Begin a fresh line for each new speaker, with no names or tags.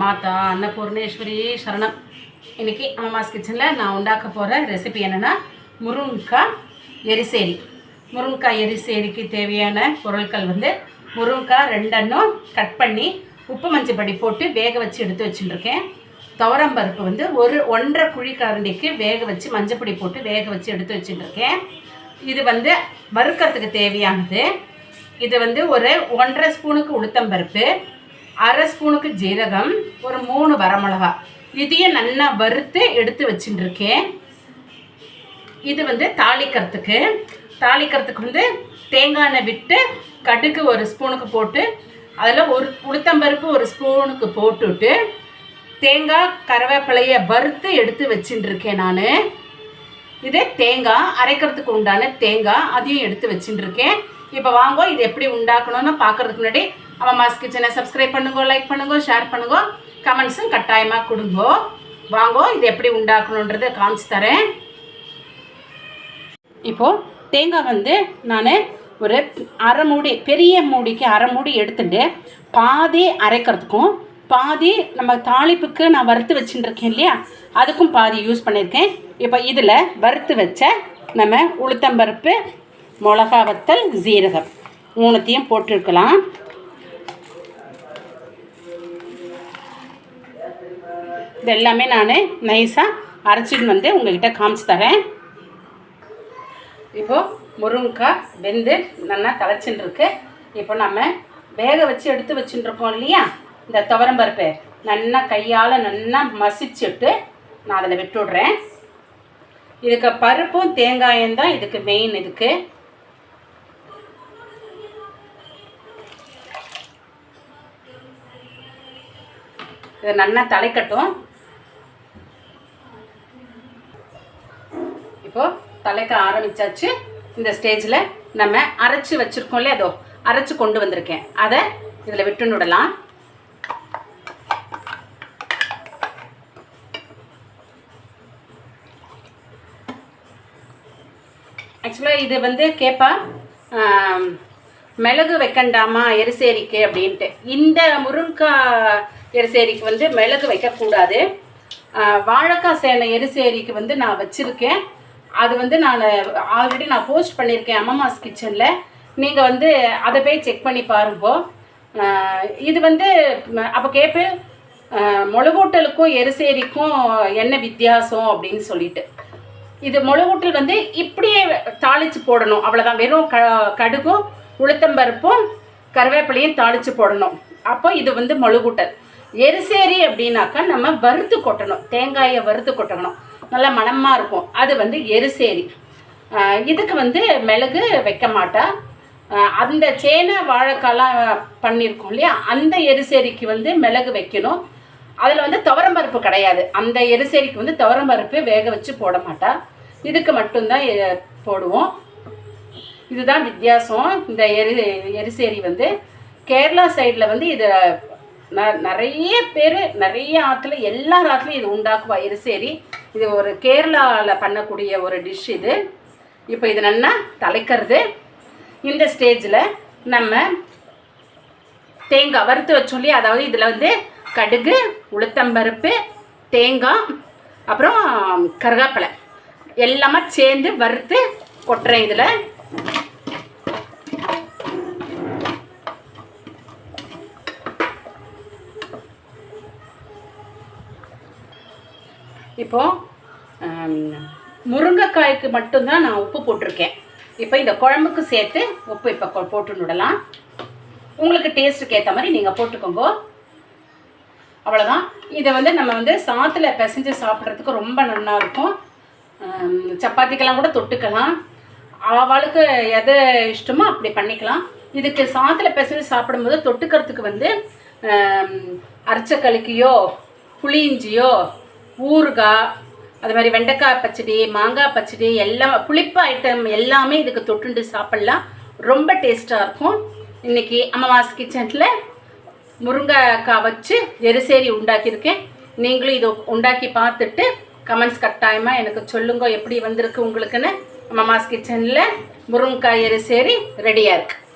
மாதா அன்னபூர்ணேஸ்வரி சரணம். இன்றைக்கி அம்மாஸ் கிச்சனில் நான் உண்டாக்க போகிற ரெசிபி என்னென்னா முருங்கைக்காய் எரிசேரி. முருங்கைக்காய் எரிசேரிக்கு தேவையான பொருட்கள் வந்து முருங்கைக்காய் ரெண்டெண்ணும் கட் பண்ணி உப்பு மஞ்சள் படி போட்டு வேக வச்சு எடுத்து வச்சுட்டுருக்கேன் துவரம்பருப்பு வந்து ஒரு ஒன்றரை குழி கரண்டிக்கு வேக வச்சு மஞ்சப்பொடி போட்டு வேக வச்சு எடுத்து வச்சுட்டுருக்கேன் இது வந்து வறுக்கிறதுக்கு தேவையானது. இது வந்து ஒரு ஒன்றரை ஸ்பூனுக்கு உளுத்தம்பருப்பு அரை ஸ்பூனுக்கு ஜீரகம் ஒரு மூணு வரமிளகா. இதையும் நல்லா வறுத்து எடுத்து வச்சுட்டுருக்கேன் இது வந்து தாளிக்கிறதுக்கு. தாளிக்கிறதுக்கு வந்து தேங்காய் எண்ணெய் விட்டு கடுகு ஒரு ஸ்பூனுக்கு போட்டு அதில் ஒரு உளுத்தம்பருப்பு ஒரு ஸ்பூனுக்கு போட்டுட்டு தேங்காய் கருவேப்பிலையை வறுத்து எடுத்து வச்சுட்டுருக்கேன் நான். இது தேங்காய் அரைக்கிறதுக்கு உண்டான தேங்காய் அதையும் எடுத்து வச்சுட்டுருக்கேன் இப்போ வாங்கோ இது எப்படி உண்டாக்கணும்னு பார்க்கறதுக்கு முன்னாடி அம்மாஸ் கிச்சனை சப்ஸ்கிரைப் பண்ணுங்க லைக் பண்ணுங்க ஷேர் பண்ணுங்க கமெண்ட்ஸும் கட்டாயமாக கொடுங்கோ. வாங்கோ இது எப்படி உண்டாக்கணுன்றதை காமிச்சு தரேன். இப்போது தேங்காய் வந்து நான் ஒரு அரை மூடி பெரிய மூடிக்கு அரை மூடி எடுத்துட்டு பாதி அரைக்கிறதுக்கும் பாதி நம்ம தாளிப்புக்கு நான் வறுத்து வச்சுட்டுருக்கேன் இல்லையா? அதுக்கும் பாதி யூஸ் பண்ணியிருக்கேன். இப்போ இதில் வறுத்து வச்ச நம்ம உளுத்தம்பருப்பு மிளகா வத்தல் ஜீரகம் மூணுத்தையும் போட்டிருக்கலாம். இது எல்லாமே நான் நைஸாக அரைச்சிட்டு வந்து உங்கள்கிட்ட காமிச்சு தரேன். இப்போது முருங்கைக்காய் வெந்து நல்லா தலைச்சின்னு இருக்கு இப்போ நம்ம வேக வச்சு எடுத்து வச்சுட்டுருக்கோம் இல்லையா? இந்த துவரம்பருப்பு நல்லா கையால் நல்லா மசிச்சுட்டு நான் அதில் விட்டு விட்றேன் இதுக்கு பருப்பும் தேங்காயும் தான் இதுக்கு மெயின் இதுக்கு. இது நல்லா தலைக்கட்டும் இப்போ தலைக்க ஆரம்பிச்சாச்சு. இந்த ஸ்டேஜில் நம்ம அரைச்சி வச்சுருக்கோம் இல்லையா அதோ அரைச்சி கொண்டு வந்திருக்கேன். அதை இதில் விட்டு விடலாம் ஆக்சுவலாக இது வந்து கேட்பா மிளகு வைக்கண்டாமா எரிசேரிக்கு அப்படின்ட்டு. இந்த முருங்கைக்காய் எரிசேரிக்கு வந்து மிளகு வைக்கக்கூடாது. வாழைக்காய் சேனை எரிசேரிக்கு வந்து நான் வச்சுருக்கேன். அது வந்து நான் ஆல்ரெடி நான் போஸ்ட் பண்ணியிருக்கேன் அம்மம்மாஸ் கிச்சனில் நீங்கள் வந்து அதை போய் செக் பண்ணி பாருங்கோ. இது வந்து அப்போ கேட்பேன் முளகூட்டலுக்கும் எரிசேரிக்கும் என்ன வித்தியாசம் அப்படின்னு சொல்லிட்டு. இது முளகூட்டல் வந்து இப்படியே தாளித்து போடணும். அவ்வளோதான் வெறும் க கடுகும் உளுத்தம்பருப்பும் கருவேப்பிலையும் தாளித்து போடணும். அப்போ இது வந்து முளகூட்டல். எரிசேரி அப்படின்னாக்கா நம்ம வறுத்து கொட்டணும். தேங்காயை வறுத்து கொட்டணும். நல்லா மணமாக இருக்கும். அது வந்து எருசேரி. இதுக்கு வந்து மிளகு வைக்க மாட்டா. அந்த சேனை வாழைக்காலாம் பண்ணியிருக்கோம் இல்லையா? அந்த எரிசேரிக்கு வந்து மிளகு வைக்கணும். அதில் வந்து துவரம்பருப்பு கிடையாது. அந்த எரிசேரிக்கு வந்து துவரம்பருப்பு வேக வச்சு போட மாட்டா. இதுக்கு மட்டும்தான் எ- போடுவோம். இதுதான் வித்தியாசம். இந்த எரி எரிசேரி வந்து கேரளா சைடில் வந்து இது ந- நிறைய பேர் நிறைய ஆற்றுல எல்லா ஆற்றுலையும் இது உண்டாக்குவா எரிசேரி. இது ஒரு கேரளாவில் பண்ணக்கூடிய ஒரு டிஷ் இது. இப்போ இது நல்லா தலைக்கிறது. இந்த ஸ்டேஜில் நம்ம தேங்காய் வறுத்து வச்சோம் அதாவது இதில் வந்து கடுகு உளுத்தம்பருப்பு தேங்காய் அப்புறம் கருவேப்பிலை எல்லாமே சேர்ந்து வறுத்து கொட்டுறேன் இதில். இப்போது முருங்கைக்காய்க்கு மட்டும்தான் நான் உப்பு போட்டிருக்கேன். இப்போ இந்த குழம்புக்கு சேர்த்து உப்பு இப்போ போட்டு விடலாம். உங்களுக்கு டேஸ்ட்டுக்கு ஏற்ற மாதிரி நீங்கள் போட்டுக்கோங்க. அவ்வளோதான் இதை வந்து நம்ம வந்து சாத்தில் பிசைஞ்சு சாப்பிட்றதுக்கு ரொம்ப நல்லா இருக்கும். சப்பாத்திக்கெல்லாம் கூட தொட்டுக்கலாம். அவளுக்கு எது இஷ்டமோ அப்படி பண்ணிக்கலாம். இதுக்கு சாத்தில் பிசைஞ்சு சாப்பிடும்போது தொட்டுக்கிறதுக்கு வந்து ஹம், அரைச்சக்களிக்கையோ புளியிஞ்சியோ ஊறுகாய் அது மாதிரி வெண்டைக்காய் பச்சடி மாங்காய் பச்சடி எல்லாம் புளிப்பு ஐட்டம் எல்லாமே இதுக்கு தொட்டுண்டு சாப்பிட்லாம். ரொம்ப டேஸ்ட்டாக இருக்கும். இன்றைக்கி அம்மாவாஸ் கிச்சனில் முருங்கைக்காய் வச்சு எரிசேரி உண்டாக்கியிருக்கேன். நீங்களும் இதை உண்டாக்கி பார்த்துட்டு கமெண்ட்ஸ் கட்டாயமாக எனக்கு சொல்லுங்க எப்படி வந்திருக்கு உங்களுக்குன்னு. அம்மாஸ் கிச்சனில் முருங்கைக்காய் எரிசேரி ரெடியாக இருக்குது